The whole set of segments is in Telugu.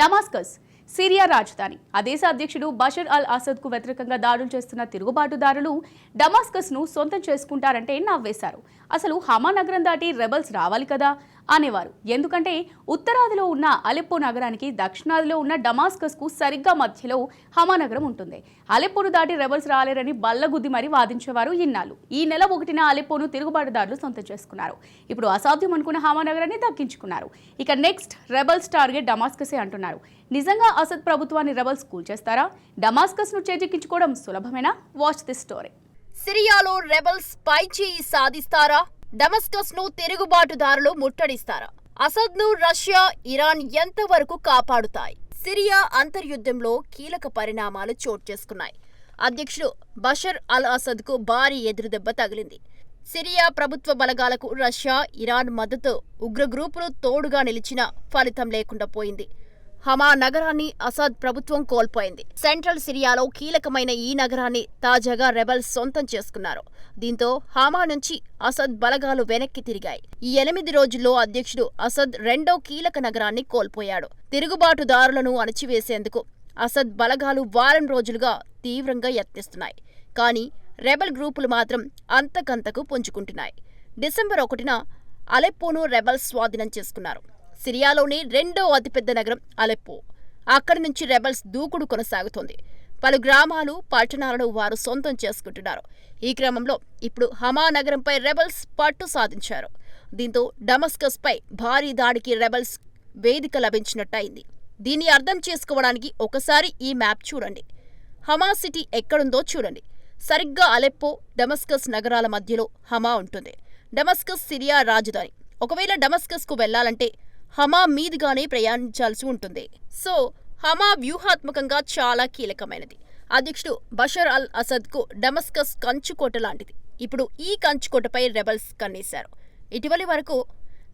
డమాస్కస్ సిరియా రాజధాని. ఆ దేశ అధ్యక్షుడు బషర్ అల్ అసద్కు వ్యతిరేకంగా దాడులు చేస్తున్న తిరుగుబాటుదారులు డమాస్కస్ను సొంతం చేసుకుంటారంటే నవ్వేశారు. అసలు హమా నగరం దాటి రెబల్స్ రావాలి కదా? అనేవారు. ఎందుకంటే ఉత్తరాదిలో ఉన్న అలెప్పో నగరానికి దక్షిణాదిలో ఉన్న డమాస్కస్కు సరిగ్గా మధ్యలో హమా నగరం ఉంటుంది. అలెప్పోను దాటి రెబల్స్ రాలేరని బల్లగుద్ది మరీ వాదించేవారు ఇన్నాళ్ళు. ఈ నెల ఒకటిన అలెప్పోను తిరుగుబాటుదారులు సొంతం చేసుకున్నారు. ఇప్పుడు అసాధ్యం అనుకున్న హమా నగరాన్ని దక్కించుకున్నారు. ఇక నెక్స్ట్ రెబల్స్ టార్గెట్ డమాస్కసే అంటున్నారు. నిజంగా అసద్ ప్రభుత్వాన్ని రెబల్స్ కూల్చేస్తారా డమాస్కస్ను చేజెక్కించుకోవడం సులభమేనా? వాచ్ దిస్ స్టోరీ సిరియాలో రెబల్స్ పైచేయి సాధిస్తారా? డమస్కస్ను తిరుగుబాటుదారులు ముట్టడిస్తారా? అసద్ను రష్యా ఇరాన్ ఎంతవరకు కాపాడుతాయి? సిరియా అంతర్యుద్ధంలో కీలక పరిణామాలు చోటు చేసుకున్నాయి. అధ్యక్షుడు బషర్ అల్ అసద్కు భారీ ఎదురుదెబ్బ తగిలింది. సిరియా ప్రభుత్వ బలగాలకు రష్యా ఇరాన్ మద్దతు ఉగ్ర గ్రూపులు తోడుగా నిలిచినా ఫలితం లేకుండా పోయింది. హమా నగరాన్ని అసాద్ ప్రభుత్వం కోల్పోయింది. సెంట్రల్ సిరియాలో కీలకమైన ఈ నగరాన్ని తాజాగా రెబల్స్ సొంతం చేసుకున్నారు. దీంతో హమా నుంచి అసద్ బలగాలు వెనక్కి తిరిగాయి. ఈ ఎనిమిది రోజుల్లో అధ్యక్షుడు అసద్ రెండో కీలక నగరాన్ని కోల్పోయాడు. తిరుగుబాటుదారులను అణచివేసేందుకు అసద్ బలగాలు వారం రోజులుగా తీవ్రంగా యత్నిస్తున్నాయి. కానీ రెబల్ గ్రూపులు మాత్రం అంతకంతకు పుంజుకుంటున్నాయి. డిసెంబర్ ఒకటిన అలెప్పోను రెబల్స్ స్వాధీనం చేసుకున్నారు. సిరియాలోని రెండో అతిపెద్ద నగరం అలెప్పో. అక్కడి నుంచి రెబల్స్ దూకుడు కొనసాగుతోంది. పలు గ్రామాలు పట్టణాలను వారు సొంతం చేసుకుంటున్నారు. ఈ క్రమంలో ఇప్పుడు హమా నగరంపై రెబల్స్ పట్టు సాధించారు. దీంతో డమస్కస్పై భారీ దాడికి రెబల్స్ వేదిక లభించినట్టయింది. దీన్ని అర్థం చేసుకోవడానికి ఒకసారి ఈ మ్యాప్ చూడండి. హమా సిటీ ఎక్కడుందో చూడండి. సరిగ్గా అలెప్పో డమస్కస్ నగరాల మధ్యలో హమా ఉంటుంది. డమస్కస్ సిరియా రాజధాని. ఒకవేళ డమస్కస్కు వెళ్ళాలంటే హమా మీదుగానే ప్రయాణించాల్సి ఉంటుంది. సో హమా వ్యూహాత్మకంగా చాలా కీలకమైనది. అధ్యక్షుడు బషర్ అల్ అసద్కు డమస్కస్ కంచుకోట లాంటిది. ఇప్పుడు ఈ కంచుకోటపై రెబల్స్ కన్నేశారు. ఇటీవలి వరకు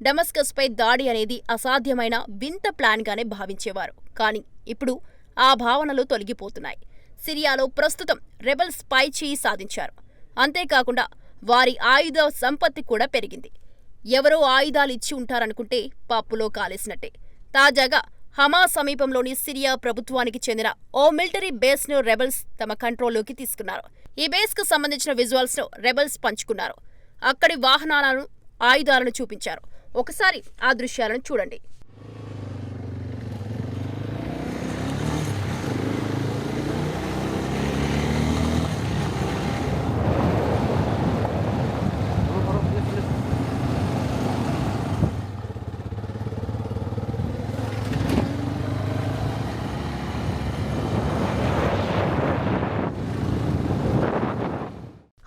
డమస్కస్పై దాడి అనేది అసాధ్యమైన వింత ప్లాన్గానే భావించేవారు. కానీ ఇప్పుడు ఆ భావనలు తొలగిపోతున్నాయి. సిరియాలో ప్రస్తుతం రెబల్స్ పై చేయి సాధించారు. అంతేకాకుండా వారి ఆయుధ సంపత్తి కూడా పెరిగింది. ఎవరో ఆయుధాలు ఇచ్చి ఉంటారనుకుంటే పప్పులో కాలేసినట్టే. తాజాగా హమా సమీపంలోని సిరియా ప్రభుత్వానికి చెందిన ఓ మిలిటరీ బేస్ను రెబల్స్ తమ కంట్రోల్లోకి తీసుకున్నారు. ఈ బేస్కు సంబంధించిన విజువల్స్ను రెబల్స్ పంచుకున్నారు. అక్కడి వాహనాలను ఆయుధాలను చూపించారు. ఒకసారి ఆ దృశ్యాలను చూడండి.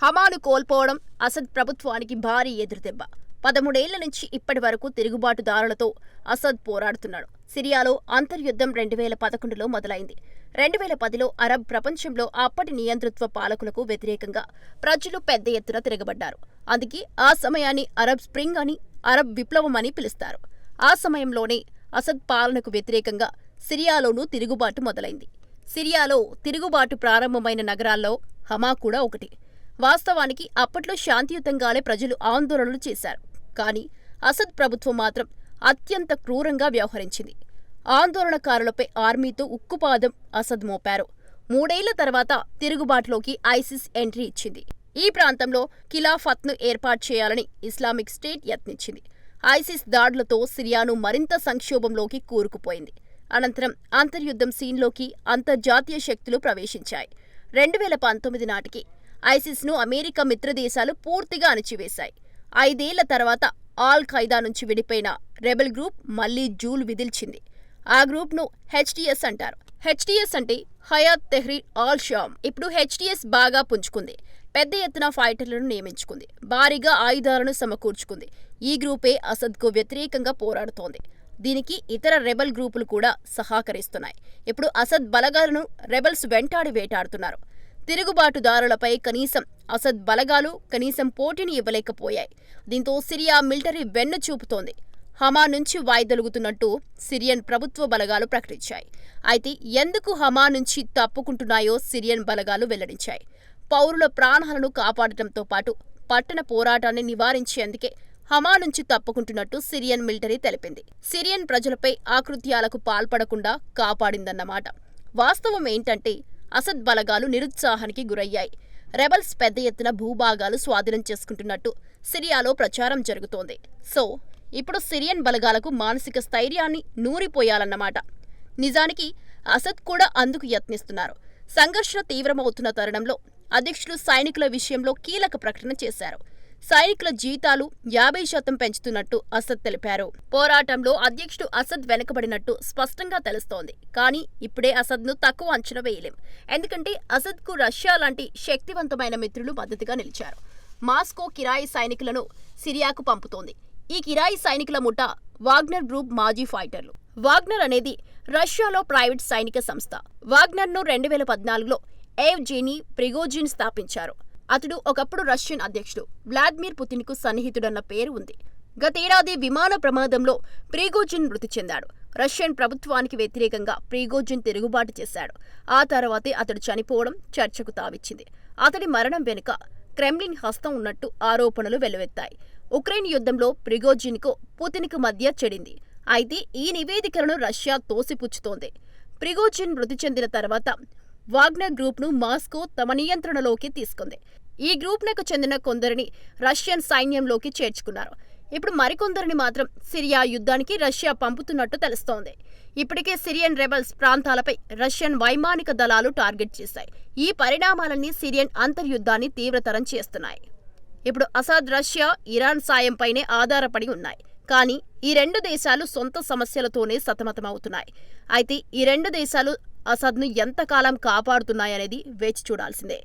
హమాలు కోల్పోవడం అసద్ ప్రభుత్వానికి భారీ ఎదురుదెబ్బ. పదమూడేళ్ళ నుంచి ఇప్పటి వరకు తిరుగుబాటుదారులతో అసద్ పోరాడుతున్నాడు. సిరియాలో అంతర్యుద్ధం రెండు వేల పదకొండులో మొదలైంది. రెండు వేల పదిలో అరబ్ ప్రపంచంలో అప్పటి నియంతృత్వ పాలకులకు వ్యతిరేకంగా ప్రజలు పెద్ద ఎత్తున తిరగబడ్డారు. అందుకే ఆ సమయాన్ని అరబ్ స్ప్రింగ్ అని అరబ్ విప్లవం అని పిలుస్తారు. ఆ సమయంలోనే అసద్ పాలనకు వ్యతిరేకంగా సిరియాలోనూ తిరుగుబాటు మొదలైంది. సిరియాలో తిరుగుబాటు ప్రారంభమైన నగరాల్లో హమా కూడా ఒకటి. వాస్తవానికి అప్పట్లో శాంతియుతంగానే ప్రజలు ఆందోళనలు చేశారు. కానీ అసద్ ప్రభుత్వం మాత్రం అత్యంత క్రూరంగా వ్యవహరించింది. ఆందోళనకారులపై ఆర్మీతో ఉక్కుపాదం అసద్ మోపారు. మూడేళ్ళ తర్వాత తిరుగుబాటులోకి ఐసిస్ ఎంట్రీ ఇచ్చింది. ఈ ప్రాంతంలో ఖిలాఫత్ను ఏర్పాటు చేయాలని ఇస్లామిక్ స్టేట్ యత్నించింది. ఐసిస్ దాడులతో సిరియాను మరింత సంక్షోభంలోకి కూరుకుపోయింది. అనంతరం అంతర్యుద్ధం సీన్లోకి అంతర్జాతీయ శక్తులు ప్రవేశించాయి. రెండు వేల పంతొమ్మిది నాటికి ఐసిస్ను అమెరికా మిత్రదేశాలు పూర్తిగా అణిచివేశాయి. ఐదేళ్ళ తర్వాత ఆల్ ఖైదా నుంచి విడిపోయిన రెబెల్ గ్రూప్ మళ్ళీ జూల్ విదిల్చింది. ఆ గ్రూప్ను హెచ్టిఎస్ అంటారు. హెచ్టిఎస్ అంటే హయాత్ తెహ్రీర్ ఆల్ షామ్ ఇప్పుడు హెచ్టిఎస్ బాగా పుంజుకుంది. పెద్ద ఎత్తున ఫైటర్లను నియమించుకుంది. భారీగా ఆయుధాలను సమకూర్చుకుంది. ఈ గ్రూపే అసద్కు వ్యతిరేకంగా పోరాడుతోంది. దీనికి ఇతర రెబల్ గ్రూపులు కూడా సహకరిస్తున్నాయి. ఇప్పుడు అసద్ బలగాలను రెబల్స్ వెంటాడి వేటాడుతున్నారు. తిరుగుబాటుదారులపై కనీసం అసద్ బలగాలు కనీసం పోటీని ఇవ్వలేకపోయాయి. దీంతో సిరియా మిలిటరీ వెన్ను చూపుతోంది. హమా నుంచి వాయిదొలుగుతున్నట్టు సిరియన్ ప్రభుత్వ బలగాలు ప్రకటించాయి. అయితే ఎందుకు హమా నుంచి తప్పుకుంటున్నాయో సిరియన్ బలగాలు వెల్లడించాయి. పౌరుల ప్రాణాలను కాపాడటంతో పాటు పట్టణ పోరాటాన్ని నివారించేందుకే హమా నుంచి తప్పుకుంటున్నట్టు సిరియన్ మిలిటరీ తెలిపింది. సిరియన్ ప్రజలపై ఆకృత్యాలకు పాల్పడకుండా కాపాడిందన్నమాట. వాస్తవం ఏంటంటే అసద్ బలగాలు నిరుత్సాహానికి గురయ్యాయి. రెబల్స్ పెద్ద ఎత్తున భూభాగాలు స్వాధీనం చేసుకుంటున్నట్టు సిరియాలో ప్రచారం జరుగుతోంది. సో ఇప్పుడు సిరియన్ బలగాలకు మానసిక స్థైర్యాన్ని నూరిపోయాలన్నమాట. నిజానికి అసద్ కూడా అందుకు యత్నిస్తున్నారు. సంఘర్షణ తీవ్రమవుతున్న తరుణంలో అధ్యక్షులు సైనికుల విషయంలో కీలక ప్రకటన చేశారు. సైనికుల జీతాలు యాభై శాతం పెంచుతున్నట్టు అసద్ తెలిపారు. పోరాటంలో అధ్యక్షుడు అసద్ వెనుకబడినట్టు స్పష్టంగా తెలుస్తోంది. కానీ ఇప్పుడే అసద్ను తక్కువ అంచనా వేయలేం. ఎందుకంటే అసద్కు రష్యా లాంటి శక్తివంతమైన మిత్రులు మద్దతుగా నిలిచారు. మాస్కో కిరాయి సైనికులను సిరియాకు పంపుతోంది. ఈ కిరాయి సైనికుల ముఠ వాగ్నర్ గ్రూప్ మాజీ ఫైటర్లు. వాగ్నర్ అనేది రష్యాలో ప్రైవేట్ సైనిక సంస్థ. వాగ్నర్ను రెండు వేల పద్నాలుగులో ఏవ్జెనీ ప్రిగోజిన్ స్థాపించారు. అతడు ఒకప్పుడు రష్యన్ అధ్యక్షుడు. వ్లాదిమిర్ పుతిన్కు సన్నిహితుడన్న పేరు ఉంది. గతేడాది విమాన ప్రమాదంలో ప్రిగోజిన్ మృతి చెందాడు. రష్యన్ ప్రభుత్వానికి వ్యతిరేకంగా ప్రిగోజిన్ తిరుగుబాటు చేశాడు. ఆ తర్వాతే అతడు చనిపోవడం చర్చకు తావిచ్చింది. అతడి మరణం వెనుక క్రెమ్లిన్ హస్తం ఉన్నట్టు ఆరోపణలు వెల్లువెత్తాయి ఉక్రెయిన్ యుద్ధంలో ప్రిగోజిన్కు పుతిన్కు మధ్య చెడింది. అయితే ఈ నివేదికలను రష్యా తోసిపుచ్చుతోంది. ప్రిగోజిన్ మృతి చెందిన తర్వాత వాగ్నర్ గ్రూప్ను మాస్కో తమ నియంత్రణలోకి తీసుకుంది. ఈ గ్రూప్నకు చెందిన కొందరిని రష్యన్ సైన్యంలోకి చేర్చుకున్నారు. ఇప్పుడు మరికొందరిని మాత్రం సిరియా యుద్ధానికి రష్యా పంపుతున్నట్టు తెలుస్తోంది. ఇప్పటికే సిరియన్ రెబల్స్ ప్రాంతాలపై రష్యన్ వైమానిక దళాలు టార్గెట్ చేశాయి. ఈ పరిణామాలన్నీ సిరియన్ అంతర్యుద్ధాన్ని తీవ్రతరం చేస్తున్నాయి. ఇప్పుడు అసాద్ రష్యా ఇరాన్ సాయంపైనే ఆధారపడి ఉన్నాయి. కానీ ఈ రెండు దేశాలు సొంత సమస్యలతోనే సతమతమవుతున్నాయి. అయితే ఈ రెండు దేశాలు అసద్ను ఎంతకాలం కాపాడుతున్నాయనేది వేచి చూడాల్సిందే.